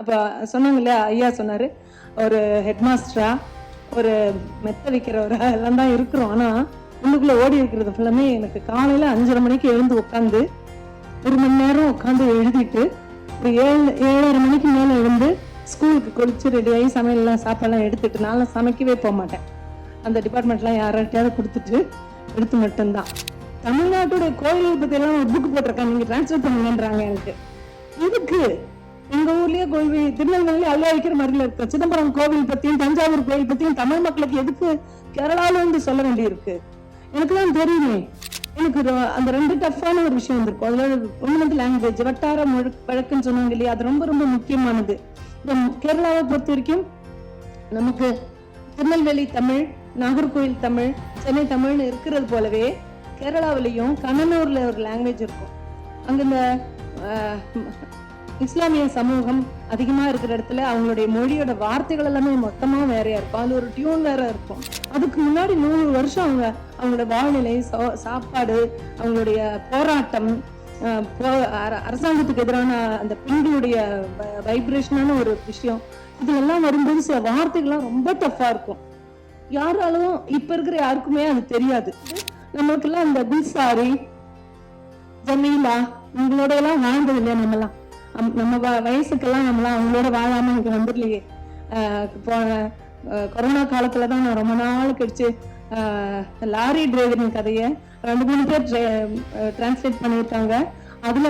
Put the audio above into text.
அப்போ சொன்னாங்க இல்லையா ஐயா சொன்னார் ஒரு ஹெட்மாஸ்டரா ஒரு மெத்த வைக்கிறவரா எல்லாம் தான் இருக்கிறோம். ஆனால் உள்ளுக்குள்ளே ஓடி இருக்கிறது ஃபுல்லாமே எனக்கு காலையில் அஞ்சரை மணிக்கு எழுந்து உட்காந்து ஒரு மணி நேரம் உட்காந்து எழுதிட்டு ஒரு ஏழு ஏழரை மணிக்கு மேலே எழுந்து ஸ்கூலுக்கு குளிச்சு ரெடி ஆகி சமையல்லாம் சாப்பாடுலாம் எடுத்துட்டு நான் சமைக்கவே போக மாட்டேன். அந்த டிபார்ட்மெண்ட்லாம் யார்கிட்டயாவது கொடுத்துட்டு எடுத்து மட்டும்தான். தமிழ்நாட்டோட கோயில் பற்றியெல்லாம் ஒரு புக் போட்டிருக்காங்க. நீங்க டிரான்ஸ்ஃபர் பண்ணுங்கன்றாங்க எனக்கு. இதுக்கு ஊர்லயே கோவில் திருநெல்வேலி அவ்வளோ வைக்கிற மாதிரில இருக்கு. சிதம்பரம் கோவில் பத்தியும் தஞ்சாவூர் கோவில் பத்தியும் தமிழ் மக்களுக்கு எதுக்கு கேரளால இருந்து சொல்ல வேண்டியிருக்கு? எனக்கு தான் தெரியுமே. எனக்கு அந்த ரெண்டு டஃப்பான ஒரு விஷயம் வந்திருக்கும். அதுல ஒன்று லாங்குவேஜ் வட்டார மொழி வழக்குன்னு சொன்னாங்க இல்லையா? அது ரொம்ப ரொம்ப முக்கியமானது. இப்போ கேரளாவை பொறுத்த வரைக்கும் நமக்கு திருநெல்வேலி தமிழ் நாகர்கோவில் தமிழ் சென்னை தமிழ்னு இருக்கிறது போலவே கேரளாவிலையும் கண்ணனூர்ல ஒரு லாங்குவேஜ் இருக்கும். அங்க இந்த இஸ்லாமிய சமூகம் அதிகமா இருக்கிற இடத்துல அவங்களுடைய மொழியோட வார்த்தைகள் எல்லாமே மொத்தமா வேறையா இருக்கும். அதுல ஒரு டியூன் வேற இருக்கும். அதுக்கு முன்னாடி நூறு வருஷம் அவங்க அவங்களோட வாழ்நிலை சாப்பாடு அவங்களுடைய போராட்டம் அர- அரசாங்கத்துக்கு எதிரான அந்த பெண்களுடைய வைப்ரேஷனான ஒரு விஷயம். இதெல்லாம் வரும்போது சில வார்த்தைகள்லாம் ரொம்ப டஃப்பா இருக்கும். யாராலும் இப்ப இருக்கிற யாருக்குமே அது தெரியாது. நம்மளுக்கெல்லாம் அந்த குல்சாரி ஜமீலா உங்களோட எல்லாம் வாழ்ந்தது இல்லையா நம்மலாம் நம்ம வ- வயசுக்கெல்லாம் நம்மளாம் அவங்களோட வாழாம இங்க வந்துடலையே. ஆஹ் போன கொரோனா காலத்துல தான் நான் ரொம்ப நாள் கழிச்சு ஆஹ் லாரி டிரைவரின் கதையை ரெண்டு மூணு பேர் டிரான்ஸ்லேட் பண்ணியிருக்காங்க. அதுல